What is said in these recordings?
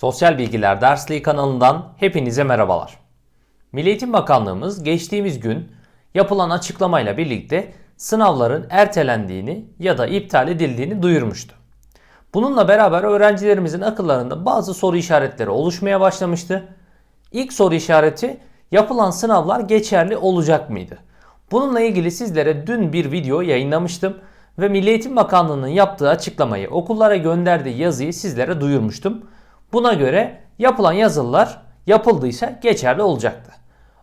Sosyal Bilgiler Dersliği kanalından hepinize merhabalar. Milli Eğitim Bakanlığımız geçtiğimiz gün yapılan açıklamayla birlikte sınavların ertelendiğini ya da iptal edildiğini duyurmuştu. Bununla beraber öğrencilerimizin akıllarında bazı soru işaretleri oluşmaya başlamıştı. İlk soru işareti yapılan sınavlar geçerli olacak mıydı? Bununla ilgili sizlere dün bir video yayınlamıştım ve Milli Eğitim Bakanlığı'nın yaptığı açıklamayı, okullara gönderdiği yazıyı sizlere duyurmuştum. Buna göre yapılan yazılılar yapıldıysa geçerli olacaktı.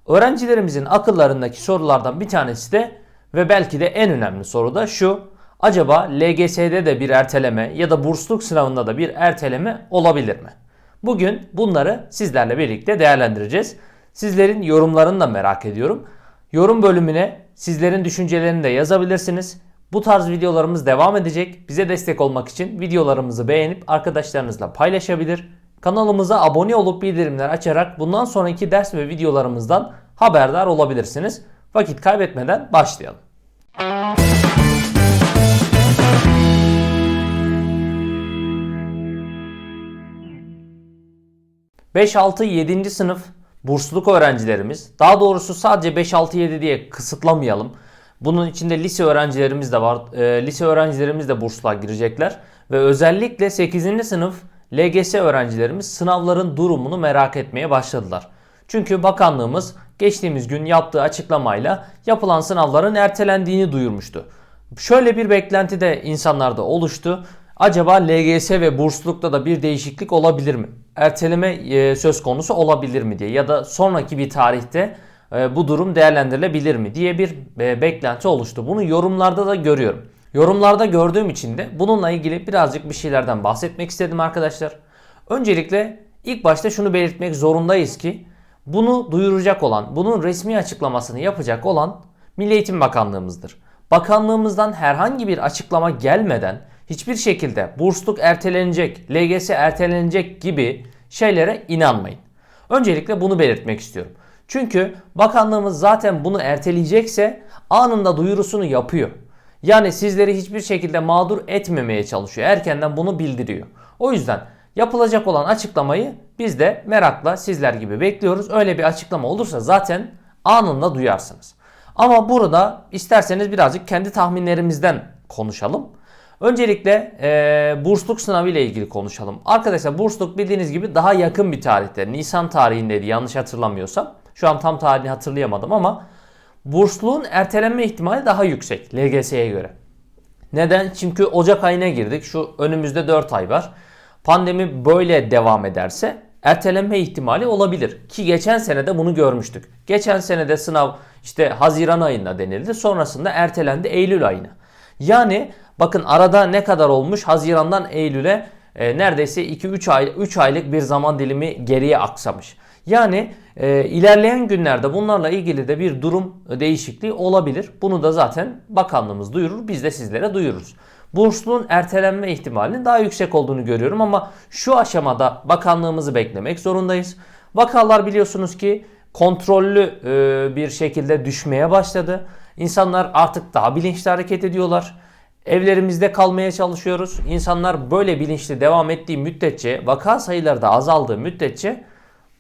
Öğrencilerimizin akıllarındaki sorulardan bir tanesi de ve belki de en önemli soru da şu. Acaba LGS'de de bir erteleme ya da bursluluk sınavında da bir erteleme olabilir mi? Bugün bunları sizlerle birlikte değerlendireceğiz. Sizlerin yorumlarını da merak ediyorum. Yorum bölümüne sizlerin düşüncelerini de yazabilirsiniz. Bu tarz videolarımız devam edecek. Bize destek olmak için videolarımızı beğenip arkadaşlarınızla paylaşabilir. Kanalımıza abone olup bildirimler açarak bundan sonraki ders ve videolarımızdan haberdar olabilirsiniz. Vakit kaybetmeden başlayalım. 5, 6, 7. sınıf bursluluk öğrencilerimiz, daha doğrusu sadece 5, 6, 7 diye kısıtlamayalım. Bunun içinde lise öğrencilerimiz de var. E, lise öğrencilerimiz de bursluğa girecekler. Ve özellikle 8. sınıf LGS öğrencilerimiz sınavların durumunu merak etmeye başladılar. Çünkü bakanlığımız geçtiğimiz gün yaptığı açıklamayla yapılan sınavların ertelendiğini duyurmuştu. Şöyle bir beklenti de insanlarda oluştu. Acaba LGS ve burslulukta da bir değişiklik olabilir mi? Erteleme e, söz konusu olabilir mi diye ya da sonraki bir tarihte e, bu durum değerlendirilebilir mi diye bir e, beklenti oluştu. Bunu yorumlarda da görüyorum. Yorumlarda gördüğüm için de bununla ilgili birazcık bir şeylerden bahsetmek istedim arkadaşlar. Öncelikle ilk başta şunu belirtmek zorundayız ki bunu duyuracak olan, bunun resmi açıklamasını yapacak olan Milli Eğitim Bakanlığımızdır. Bakanlığımızdan herhangi bir açıklama gelmeden hiçbir şekilde bursluk ertelenecek, LGS ertelenecek gibi şeylere inanmayın. Öncelikle bunu belirtmek istiyorum. Çünkü bakanlığımız zaten bunu erteleyecekse anında duyurusunu yapıyor. Yani sizleri hiçbir şekilde mağdur etmemeye çalışıyor. Erkenden bunu bildiriyor. O yüzden yapılacak olan açıklamayı biz de merakla sizler gibi bekliyoruz. Öyle bir açıklama olursa zaten anında duyarsınız. Ama burada isterseniz birazcık kendi tahminlerimizden konuşalım. Öncelikle e, bursluk sınavı ile ilgili konuşalım. Arkadaşlar bursluk bildiğiniz gibi daha yakın bir tarihte. Nisan tarihindeydi yanlış hatırlamıyorsam. Şu an tam tarihini hatırlayamadım ama bursluğun ertelenme ihtimali daha yüksek LGS'ye göre. Neden? Çünkü Ocak ayına girdik. Şu önümüzde 4 ay var. Pandemi böyle devam ederse ertelenme ihtimali olabilir. Ki geçen sene de bunu görmüştük. Geçen sene de sınav işte Haziran ayında denildi. Sonrasında ertelendi Eylül ayına. Yani bakın arada ne kadar olmuş? Haziran'dan Eylül'e e, neredeyse 2-3 ay 3 aylık bir zaman dilimi geriye aksamış. Yani e, ilerleyen günlerde bunlarla ilgili de bir durum değişikliği olabilir. Bunu da zaten bakanlığımız duyurur. Biz de sizlere duyururuz. Bursluğun ertelenme ihtimalinin daha yüksek olduğunu görüyorum ama şu aşamada bakanlığımızı beklemek zorundayız. Vakalar biliyorsunuz ki kontrollü e, bir şekilde düşmeye başladı. İnsanlar artık daha bilinçli hareket ediyorlar. Evlerimizde kalmaya çalışıyoruz. İnsanlar böyle bilinçli devam ettiği müddetçe, vaka sayıları da azaldığı müddetçe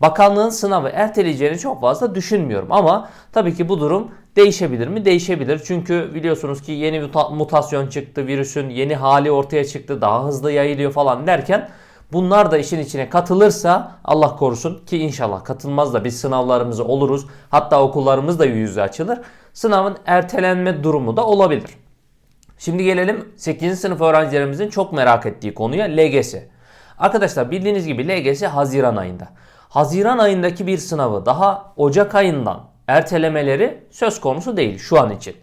bakanlığın sınavı erteleyeceğini çok fazla düşünmüyorum. Ama tabii ki bu durum değişebilir mi? Değişebilir. Çünkü biliyorsunuz ki yeni mutasyon çıktı, virüsün yeni hali ortaya çıktı, daha hızlı yayılıyor falan derken Bunlar da işin içine katılırsa Allah korusun ki inşallah katılmaz da biz sınavlarımızı oluruz. Hatta okullarımız da yüz yüze açılır. Sınavın ertelenme durumu da olabilir. Şimdi gelelim 8. sınıf öğrencilerimizin çok merak ettiği konuya LGS. Arkadaşlar bildiğiniz gibi LGS Haziran ayında. Haziran ayındaki bir sınavı daha Ocak ayından ertelemeleri söz konusu değil şu an için.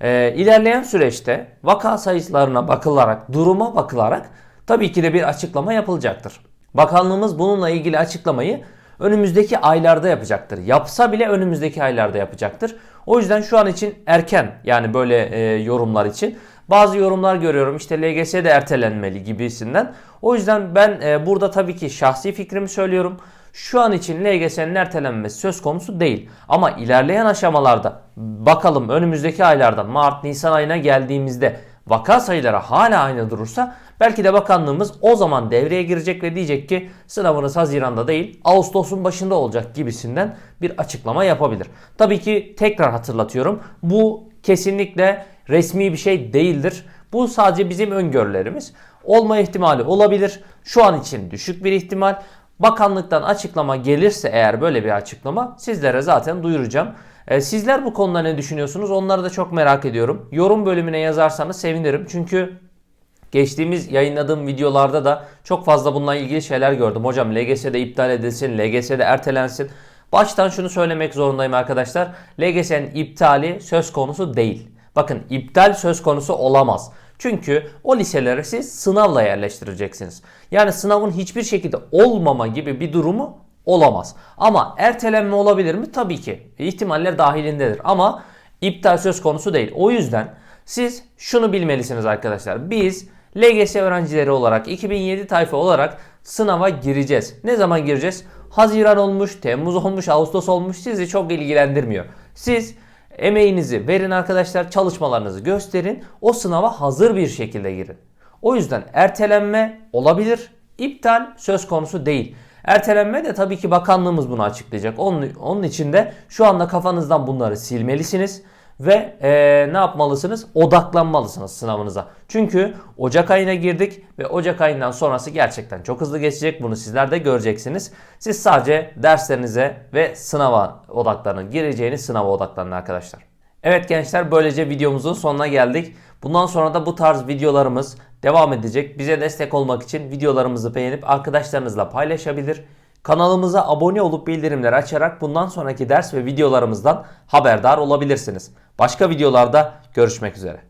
Ee, ilerleyen süreçte vaka sayılarına bakılarak, duruma bakılarak tabii ki de bir açıklama yapılacaktır. Bakanlığımız bununla ilgili açıklamayı önümüzdeki aylarda yapacaktır. Yapsa bile önümüzdeki aylarda yapacaktır. O yüzden şu an için erken yani böyle e, yorumlar için. Bazı yorumlar görüyorum işte LGS de ertelenmeli gibisinden. O yüzden ben e, burada tabii ki şahsi fikrimi söylüyorum. Şu an için LGS'nin ertelenmesi söz konusu değil. Ama ilerleyen aşamalarda bakalım önümüzdeki aylardan Mart, Nisan ayına geldiğimizde vaka sayıları hala aynı durursa belki de bakanlığımız o zaman devreye girecek ve diyecek ki sınavınız Haziran'da değil Ağustos'un başında olacak gibisinden bir açıklama yapabilir. Tabii ki tekrar hatırlatıyorum bu kesinlikle resmi bir şey değildir. Bu sadece bizim öngörülerimiz. Olma ihtimali olabilir. Şu an için düşük bir ihtimal. Bakanlıktan açıklama gelirse eğer böyle bir açıklama sizlere zaten duyuracağım. Ee, sizler bu konuda ne düşünüyorsunuz? Onları da çok merak ediyorum. Yorum bölümüne yazarsanız sevinirim. Çünkü geçtiğimiz yayınladığım videolarda da çok fazla bununla ilgili şeyler gördüm. Hocam LGS'de iptal edilsin, LGS'de ertelensin. Baştan şunu söylemek zorundayım arkadaşlar. LGS'nin iptali söz konusu değil. Bakın iptal söz konusu olamaz. Çünkü o liselere siz sınavla yerleştireceksiniz. Yani sınavın hiçbir şekilde olmama gibi bir durumu olamaz. Ama ertelenme olabilir mi? Tabii ki. İhtimaller dahilindedir. Ama iptal söz konusu değil. O yüzden siz şunu bilmelisiniz arkadaşlar. Biz LGS öğrencileri olarak 2007 tayfa olarak sınava gireceğiz. Ne zaman gireceğiz? Haziran olmuş, Temmuz olmuş, Ağustos olmuş sizi çok ilgilendirmiyor. Siz emeğinizi verin arkadaşlar, çalışmalarınızı gösterin. O sınava hazır bir şekilde girin. O yüzden ertelenme olabilir, iptal söz konusu değil. Ertelenme de tabii ki bakanlığımız bunu açıklayacak. Onun, onun için de şu anda kafanızdan bunları silmelisiniz ve eee, ne yapmalısınız? Odaklanmalısınız sınavınıza. Çünkü Ocak ayına girdik ve Ocak ayından sonrası gerçekten çok hızlı geçecek. Bunu sizler de göreceksiniz. Siz sadece derslerinize ve sınava odaklanın. Gireceğiniz sınava odaklanın arkadaşlar. Evet gençler böylece videomuzun sonuna geldik. Bundan sonra da bu tarz videolarımız devam edecek. Bize destek olmak için videolarımızı beğenip arkadaşlarınızla paylaşabilir. Kanalımıza abone olup bildirimleri açarak bundan sonraki ders ve videolarımızdan haberdar olabilirsiniz. Başka videolarda görüşmek üzere.